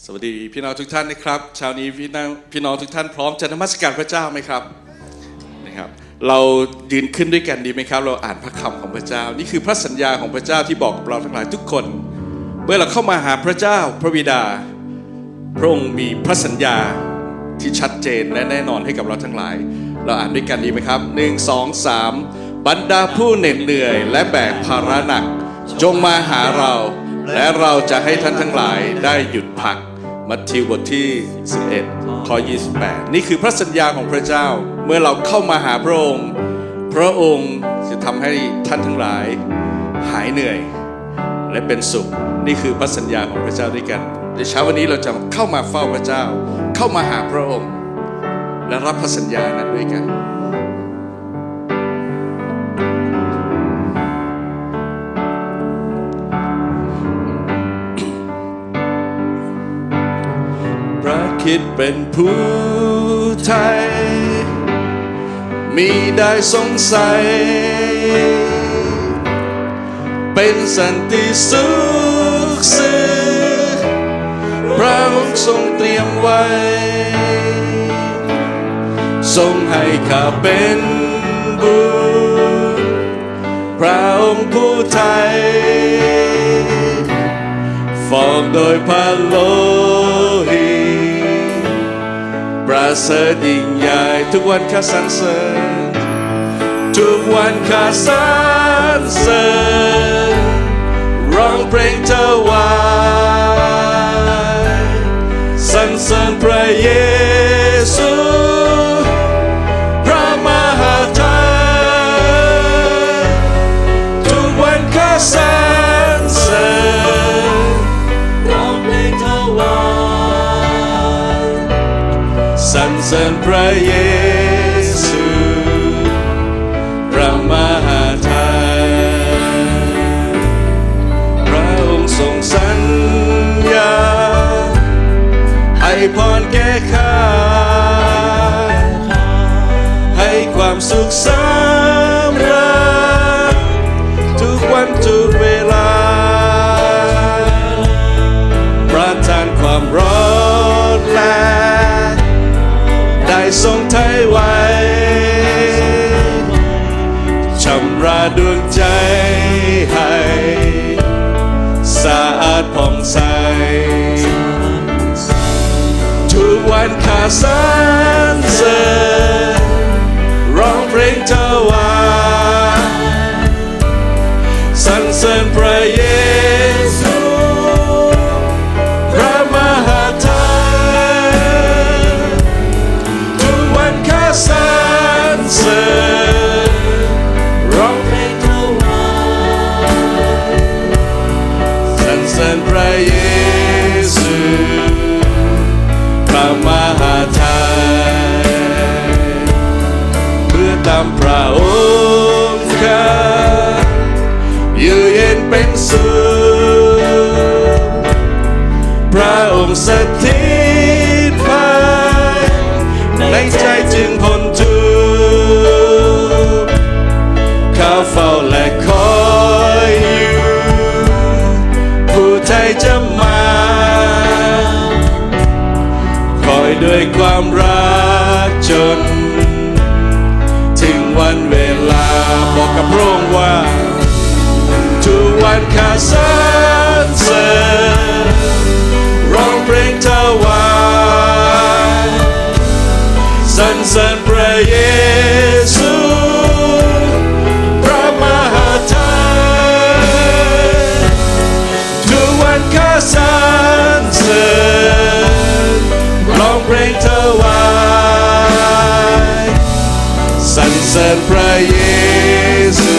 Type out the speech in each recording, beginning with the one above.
สวัสดีพี่น้องทุกท่านนะครับเช้านี้พี่น้องพี่น้องทุกท่านพร้อมจะนมัสการพระเจ้าไหมครับนะครับ เรายืนขึ้นด้วยกันดีไหมครับ เราอ่านพระคำของพระเจ้า นี่คือพระสัญญาของพระเจ้าที่บอกกับเราทั้งหลายทุกคน เมื่อเราเข้ามาหาพระเจ้าพระบิดา พระองค์มีพระสัญญาที่ชัดเจนและแน่นอนให้กับเราทั้งหลาย เราอ่านด้วยกันดีไหมครับหนึ่งสองสามบรรดาผู้เหน็ดเหนื่อย และแบกภาระหนัก จงมาหาเรา และเราจะให้ท่านทั้งหลายได้หยุดพัก มัทธิวบทที่ 11 ข้อ 28 นี่คือพระสัญญาของพระเจ้า เมื่อเราเข้ามาหาพระองค์ พระองค์จะทำให้ท่านทั้งหลาย หายเหนื่อย และเป็นสุข นี่คือพระสัญญาของพระเจ้าด้วยกัน ในเช้าวันนี้เราจะเข้ามาเฝ้าพระเจ้า เข้ามาหาพระองค์ และรับพระสัญญานั้นด้วยกัน พระคิดเป็นผู้ไทย มีได้สงสัย เป็นสันติสุขสื่อพระองค์ทรงเตรียมไว้ ทรงให้ข้าเป็นบุญพระองค์ผู้ไทย ฟอกโดยพระโลห เสริญยิ่งใหญ่ทุกวันข้าสรรเสริญทุกวันข้าสรรเสริญร้องเพลงเทวายสรรเสริญพระเยซู สร วันข้า เย็นเป็นสุขพระองค์สถิต ริญพระเยซู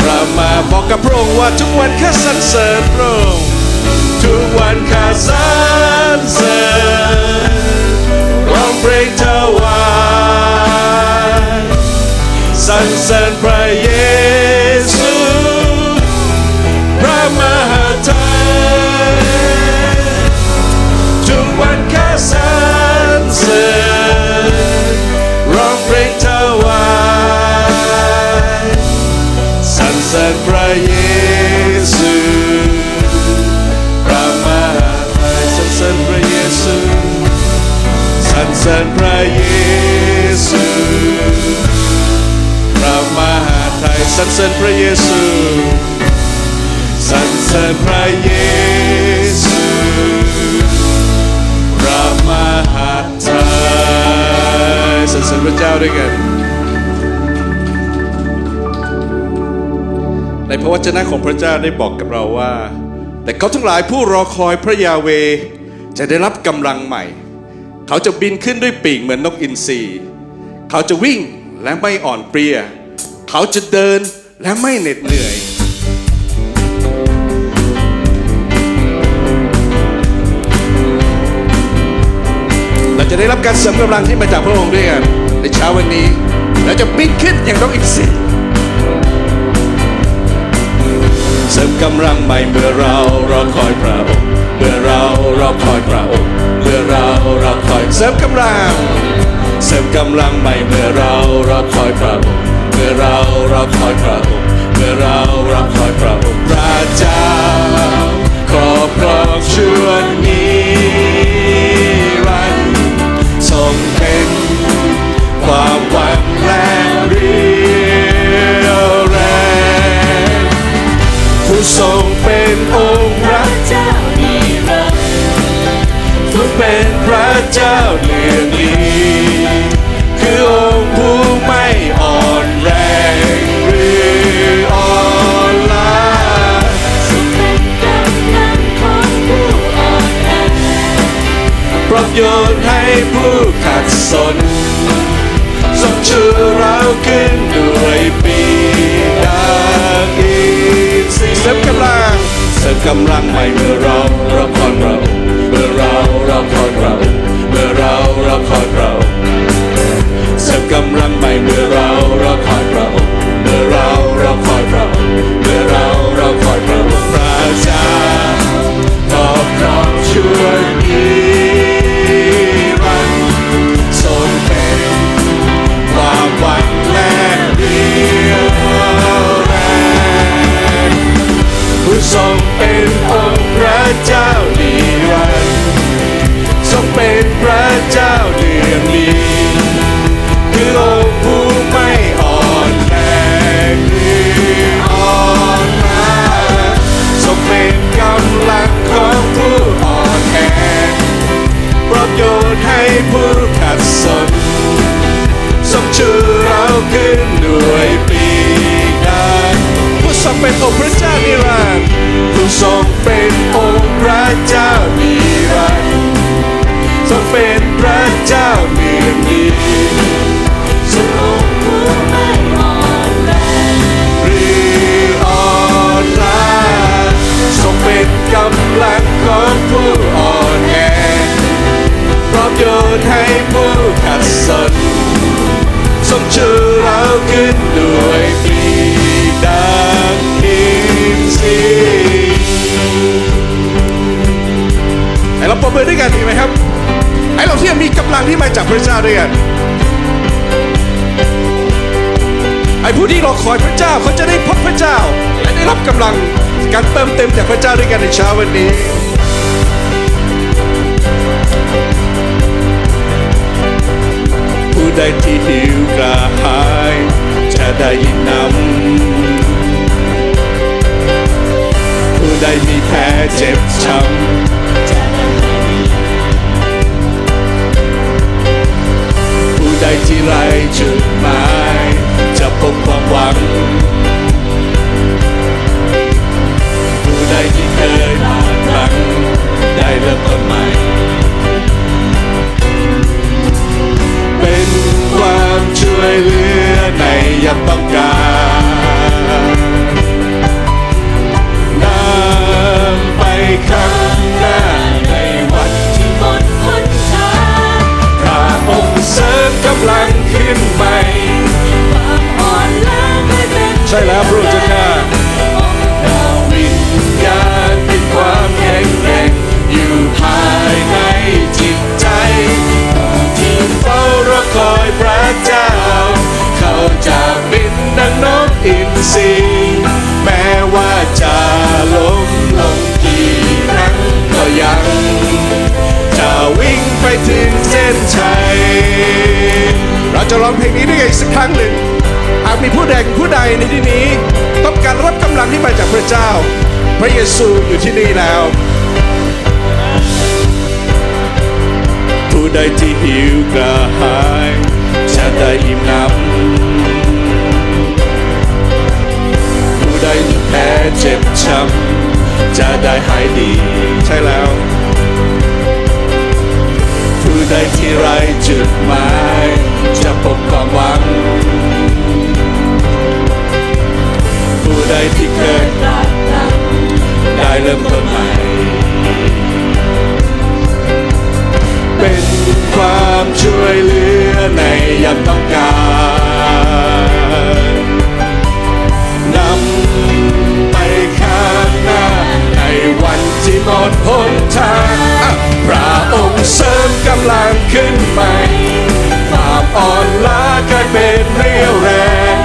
พระมาบอกกับพระองค์ว่าทุกวันข้าสรรเสริญพระองค์ทุกวันข้าสรรเสริญร้องเพลงถวายสรรเสริญพระเยซู สรรพระเยซูพระมหาไทยสันสริญพระเยซูสันสริญพระเยซูพระมหาไทยสันสริญพระเยซูสันสริญพระเยซูพระมหาไทยสันสริญพระเจ้าด้วยกัน ในพระวจนะของพระเจ้าได้บอกกับเราว่า แต่เขาทั้งหลายผู้รอคอยพระยาเวจะได้รับกำลังใหม่ เขาจะบินขึ้นด้วยปีกเหมือนนกอินทรีเขาจะวิ่งและไม่อ่อนเปรีย เขาจะเดินและไม่เหน็ดเหนื่อยเราจะได้รับการเสริมกำลังที่มาจากพระองค์ด้วยกันในเช้าวันนี้ เราจะบินขึ้นอย่างนกอินทรี เสริมกำลังใหม่เมื่อเรารอคอยพระองค์เมื่อเราเราคอยพระองค์เมื่อเราเราคอยเสริมกำลัง เสริมกำลังใหม่เมื่อเราเราคอยพระองค์เมื่อเราเราคอยพระองค์เมื่อเราเราคอยพระองค์พระเจ้าขอบครองชั่วนิ โยนให้ผู้ขัดสนทรงชูเราขึ้นด้วยปีดาอินทรีย์เสริมกำลังเสริมกำลังใหม่เมื่อเราเราคอยเราเมื่อเราเราคอยเรา เป็นองค์พระเจ้านิรันดร์ผู้ทรงเป็นองค์พระเจ้านิรันดร์ทรงเป็นพระเจ้าเนืองนีทรงองค์ผู้ไม่อ่อนแรงรืออ่อนล้าทรงเป็นกำลังของผู้อ่อนแอพร้อมโยนให้ผู้ขัดสนทรงชูเราขึ้นด้วย มินด้วยกันดีไหมครับให้เราเที่ยมีกำลังที่มาจากพระเจ้าด้วยกันไอ้ผู้ที่รอคอยพระเจ้าเขาจะได้พบพระเจ้า และได้รับกำลังการเติมเต็มจากพระเจ้าด้วยกันในเช้าวันนี้ผู้ใดที่หิวกระหายจะได้ยินนำผู้ใดมีแผลเจ็บช้ำ ใดที่ไรจุดหมายจะพบความหวัง เส้นชัยเราจะร้องเพลงนี้ด้วยกันอีกสักครั้งหนึ่ง หากมีผู้ใดผู้ใดในที่นี้ ต้องการรับกำลังที่มาจากพระเจ้า พระเยซูอยู่ที่นี่แล้ว ผู้ใดที่หิวกระหายจะได้อิ่มน้ำผู้ใดที่แพ้เจ็บช้ำจะได้หายดีใช่แล้ว ผู้ใดที่ไรจุดหมาย จะพบความหวัง ผู้ใดที่เคยรักกันได้เริ่มต้นใหม่ เป็นความช่วยเหลือในยามต้องการนำไปข้างหน้าในวันที่หมดหนทาง เสริมกำลังขึ้นใหม่ความอ่อนล้ากลายเป็นเรียวแรง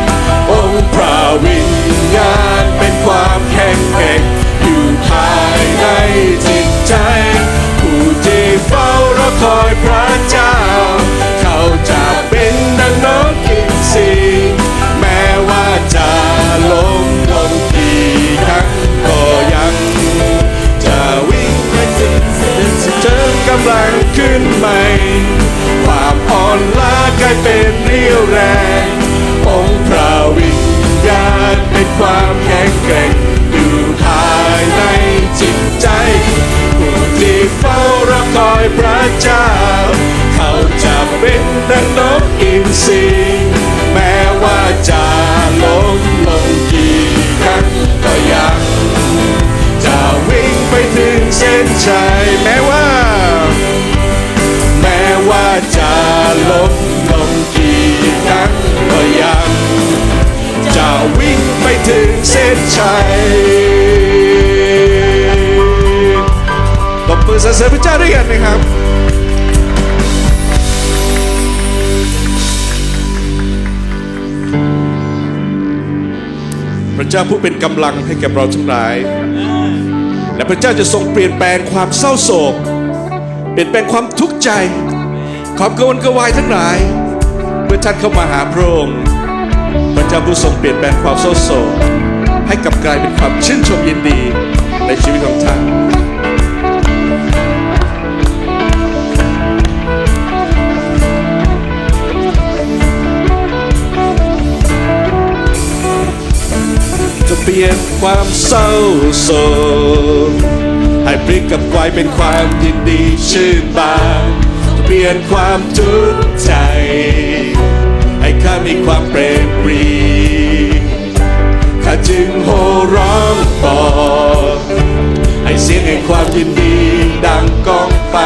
องค์พระวิญญาณเป็นความแข็งแกร่งอยู่ภายในจิตใจ นใหม่ ความอ่อนล้ากลายเป็นเรี่ยวแรง องค์พระวิญญาณเป็นความแข็งแกร่งอยู่ภายในจิตใจผู้ที่เฝ้ารอคอยพระเจ้า เขาจะเป็นดังนกอินทรีแม้ว่าจะล้มลงกี่ครั้งก็ยังจะวิ่งไปถึงเส้นชัยแม้ว่า สรรเสริญพระเจ้าด้วยกันนะครับพระเจ้าผู้เป็นกำลังให้แก่เราทั้งหลาย และพระเจ้าจะทรงเปลี่ยนแปลงความเศร้าโศก เปลี่ยนแปลงความทุกข์ใจ ความกังวลกระวายทั้งหลาย เมื่อท่านเข้ามาหาพระองค์พระเจ้าผู้ทรงเปลี่ยนแปลงความเศร้าโศก ให้กลับกลายเป็นความชื่นชมยินดีในชีวิตของท่าน เปลี่ยนความเศร้าโศกให้พลิกกลับกลายเป็นความยินดีชื่นบานจะเปลี่ยนความทุกข์ใจ ให้ข้ามีความเปรมปรีข้าจึงโห่ร้องบอกให้เสียงแห่งความยินดีดังก้องไป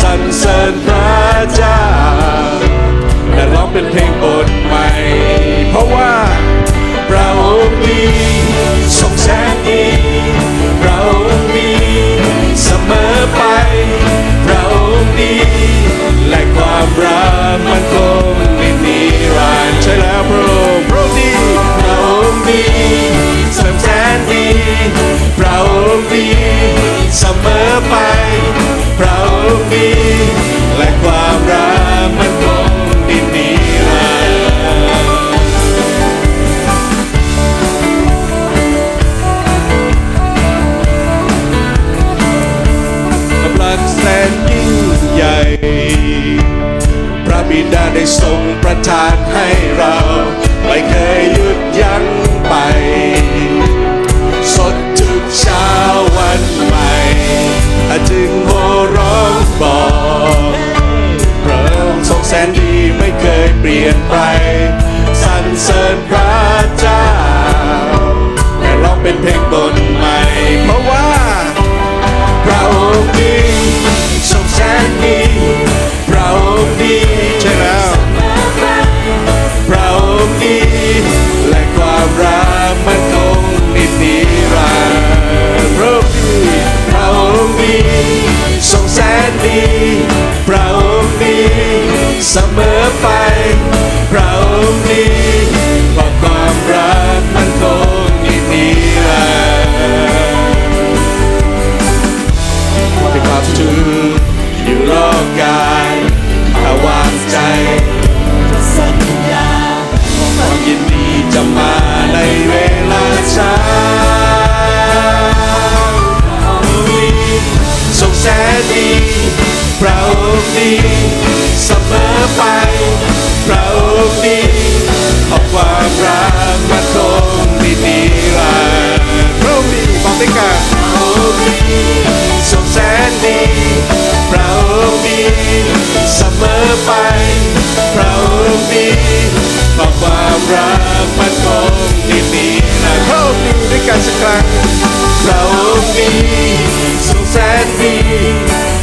สรรเสริญพระเจ้าและร้องเป็นเพลงบทใหม่ บิดาได้ทรงประทานให้เรา ไม่เคยหยุดยั้งไป สดทุกเช้าวันใหม่จึงโหร้องบอกพระองค์ทรงแสนดีไม่เคยเปลี่ยนไปสรรเสริญพระเจ้าและร้องเป็นเพลงบนใหม่ เพราะว่า พระองค์ดีทรงแสนดีพระองค์ดี งค์ดี และความรักมันคงนิดนิรันดร์พระองค์ดีพระองค์ดีทรงแสนดีพระองค์ดีเสมอ ดีพระองค์ดีเสมอไปพระองค์ดีขอบความรักมันคงไม่นิรันดร์พระองค์ดีด้วยกันสักครั้งพระองค์ดีทรงแสนดี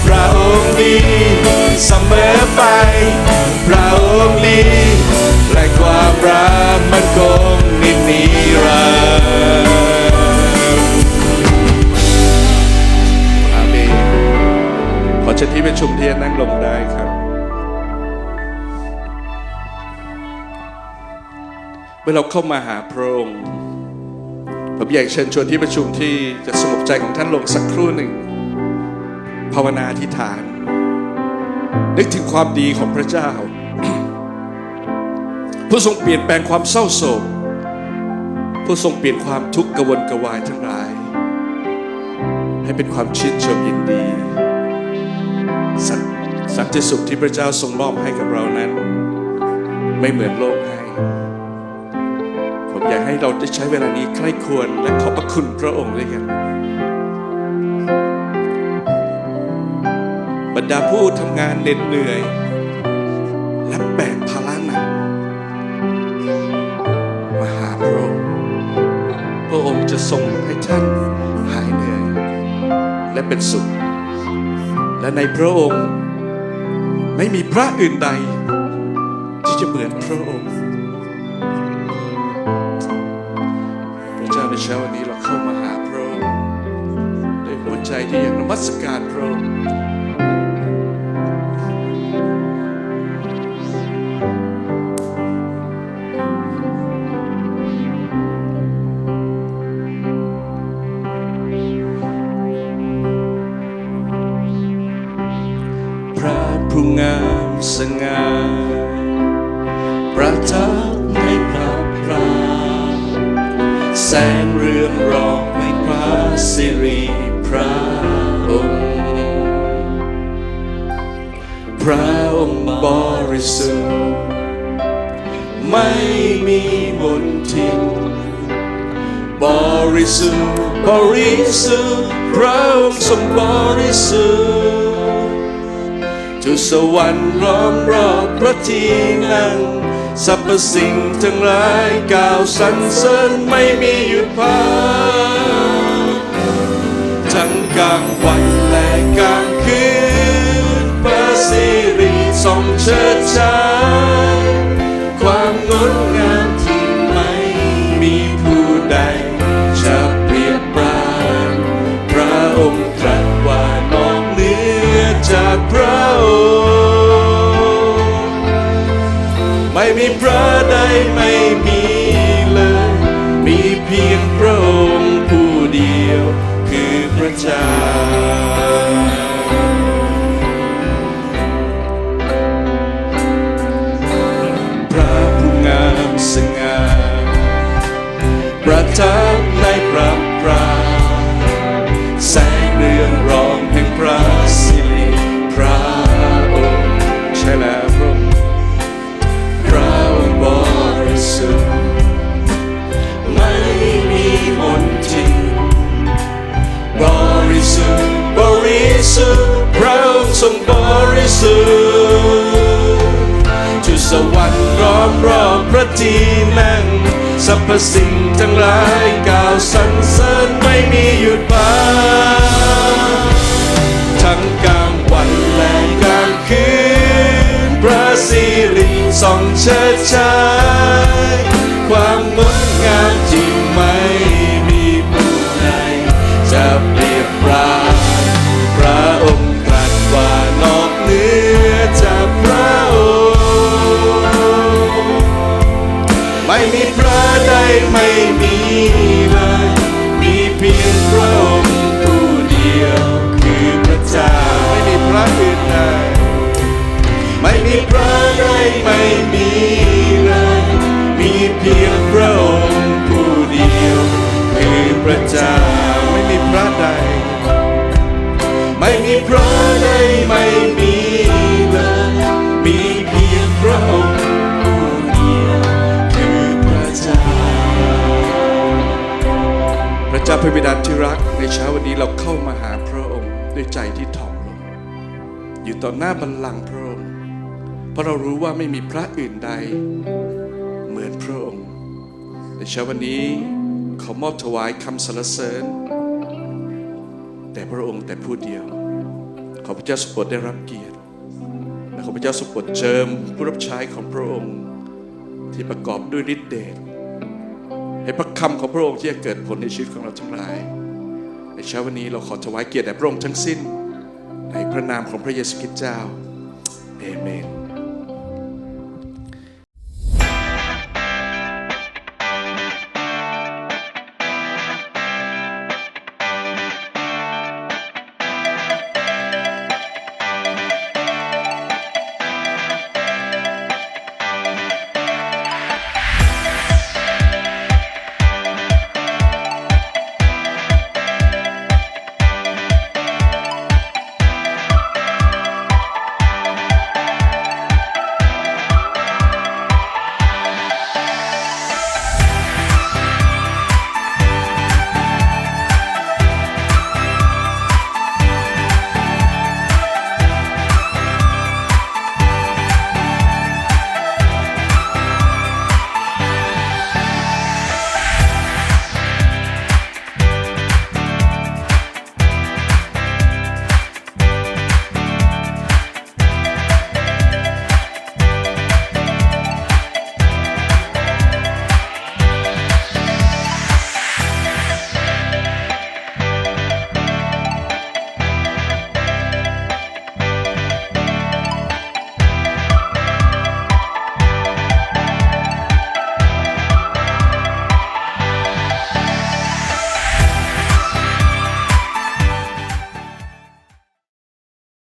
พระองค์ดีเสมอไปพระองค์ดีและความรักมันคงนินิ เชิญที่ประชุมเทียนนั่งลงได้ครับ เมื่อเราเข้ามาหาพระองค์ผมอยากเชิญชวนที่ประชุมที่จะสงบใจของท่านลงสักครู่หนึ่ง ภาวนาอธิษฐาน นึกถึงความดีของพระเจ้า ผู้ทรงเปลี่ยนแปลงความเศร้าโศก ผู้ทรงเปลี่ยนความทุกข์กระวนกระวายทั้งหลาย ให้เป็นความชื่นชมยินดี สันติสุขที่พระเจ้าทรงมอบให้กับเรานั้น ไม่เหมือนโลกให้ผมอยากให้เราได้ใช้เวลานี้ใคร่ควรและขอบพระคุณพระองค์ด้วยกัน บรรดาผู้ทำงานเหน็ดเหนื่อย และแบกภาระหนักมาหาพระองค์พระองค์จะทรงให้ท่านหายเหนื่อย และเป็นสุข และในพระองค์ ไม่มีพระอื่นใด ที่จะเหมือนพระองค์ พระเจ้าในเช้าวันนี้เราเข้ามาหาพระองค์ด้วยหัวใจที่อยากนมัสการพระองค์ งเรืองรองในพระสิริพระองค์ พระองค์บริสุทธิ์ไม่มีมนทินบริสุทธิ์บริสุทธิ์พระองค์ทรงบริสุทธิ์ทุสวรรค์ล้อมรอบพระที่นั่ง สรรพสิ่งทั้งหลายกล่าวสรรเสริญไม่มีหยุดพักทั้งกลางวันและกลางคืนพระสิริทรงเชิดชา ไม่มีเลย มีเพียงพระองค์ผู้เดียว คือพระเจ้าพระผู้งามสง่าประทับ จ ระบิดาที่รักในเช้าวันนี้เราเข้ามาหาพระองค์ด้วยใจที่ถ่อมลงอยู่ต่อหน้าบัลลังก์พระองค์เพราะเรารู้ว่าไม่มีพระอื่นใด เหมือนพระองค์ ในเช้าวันนี้ขอมอบถวายคำสรรเสริญแต่พระองค์แต่ผู้เดียว ขอพระเจ้าสมโปรดได้รับเกียรติและขอพระเจ้าสมโปรดเจิมผู้รับใช้ของพระองค์ ที่ประกอบด้วยฤทธิเดช ให้พระคำของพระองค์ที่จะเกิดผลในชีวิตของเราทั้งหลาย ในเช้าวันนี้เราขอถวายเกียรติแด่พระองค์ทั้งสิ้น ในพระนามของพระเยซูคริสต์เจ้าเอเมน